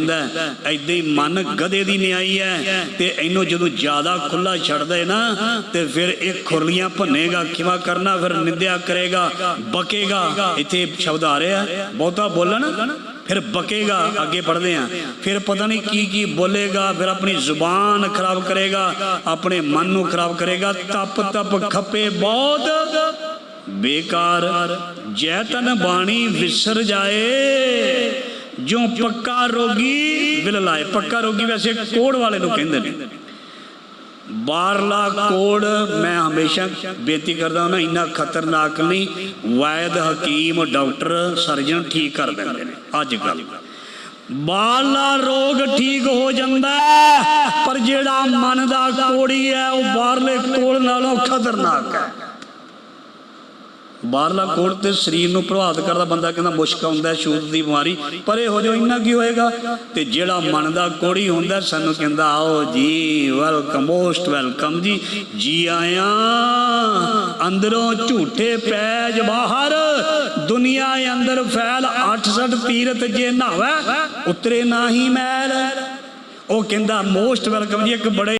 ਹੁੰਦਾ ਐਦਾਂ ਹੀ ਮਨ ਗਧੇ ਦੀ ਨਿਆਈ ਹੈ ਤੇ ਇਹਨੂੰ ਜਦੋਂ ਜ਼ਿਆਦਾ ਖੁੱਲਾ ਛੱਡਦੇ ਨਾ, ਤੇ ਫਿਰ ਇਹ ਖੁਰਲੀਆਂ ਭੰਨੇਗਾ, ਕਿਵਾ ਕਰਨਾ, ਫਿਰ ਨਿੰਦਿਆ ਕਰੇਗਾ, ਬਕੇਗਾ। ਇੱਥੇ ਸ਼ਬਦ ਆ ਰਿਹਾ, ਬਹੁਤਾ ਬੋਲਣ, ਫਿਰ ਬਕੇਗਾ, ਅੱਗੇ ਪੜਦੇ ਆ ਫਿਰ ਪਤਾ ਨਹੀਂ ਕੀ ਕੀ ਬੋਲੇਗਾ, ਫਿਰ ਆਪਣੀ ਜ਼ੁਬਾਨ ਖਰਾਬ ਕਰੇਗਾ, ਆਪਣੇ ਮਨ ਨੂੰ ਖਰਾਬ ਕਰੇਗਾ। ਤਪ ਤਪ ਖੱਪੇ ਬਹੁਤ ਬੇਕਾਰ, ਜੈ ਤਨ ਬਾਣੀ ਵਿਸਰ ਜਾਏ। ਜੋ ਪੱਕਾ ਰੋਗੀ ਵਿਲ ਲਾਏ ਪੱਕਾ ਰੋਗੀ ਵੈਸੇ ਕੋੜ ਵਾਲੇ ਨੂੰ ਕਹਿੰਦੇ ਨੇ। ਬਾਹਰਲਾ ਕੋੜ ਮੈਂ ਹਮੇਸ਼ਾ ਬੇਨਤੀ ਕਰਦਾ ਹਾਂ ਇੰਨਾ ਖਤਰਨਾਕ ਨਹੀਂ। ਵਾਇਦ ਹਕੀਮ, ਡਾਕਟਰ, ਸਰਜਨ ਠੀਕ ਕਰ ਦਿੰਦੇ ਨੇ, ਅੱਜ ਕੱਲ ਬਾਹਰਲਾ ਰੋਗ ਠੀਕ ਹੋ ਜਾਂਦਾ, ਪਰ ਜਿਹੜਾ ਮਨ ਦਾ ਕੋੜੀ ਹੈ, ਉਹ ਬਾਹਰਲੇ ਕੋਲ ਨਾਲੋਂ ਖਤਰਨਾਕ ਹੈ। ਬਾਹਰਲਾ ਕੋੜ ਤੇ ਸਰੀਰ ਨੂੰ ਪ੍ਰਭਾਵਿਤ ਕਰਦਾ ਬੰਦਾ ਕਹਿੰਦਾ ਮੁਸ਼ਕ ਆਉਂਦਾ, ਛੂਤ ਦੀ ਬਿਮਾਰੀ। ਪਰ ਹੋ ਜੋ ਇੰਨਾ ਕੀ ਹੋਏਗਾ? ਤੇ ਜਿਹੜਾ ਮਨ ਦਾ ਕੋੜੀ ਹੁੰਦਾ, ਸਾਨੂੰ ਕਹਿੰਦਾ, ਆਓ ਜੀ ਵੈਲਕਮ ਮੋਸਟ ਵੈਲਕਮ ਜੀ। ਜੀ ਆਇਆਂ, ਅੰਦਰੋਂ ਝੂਠੇ ਪੈਜ ਬਾਹਰ, ਦੁਨੀਆ ਅੰਦਰ ਫੈਲ 68 ਤੀਰਤ ਜੇ ਨਹਾਵੇ, ਉਤਰੇ ਨਾਹੀ ਮੈਲ ਉਹ ਕਹਿੰਦਾ ਮੋਸਟ ਵੈਲਕਮ ਜੀ, ਇੱਕ ਬੜੇ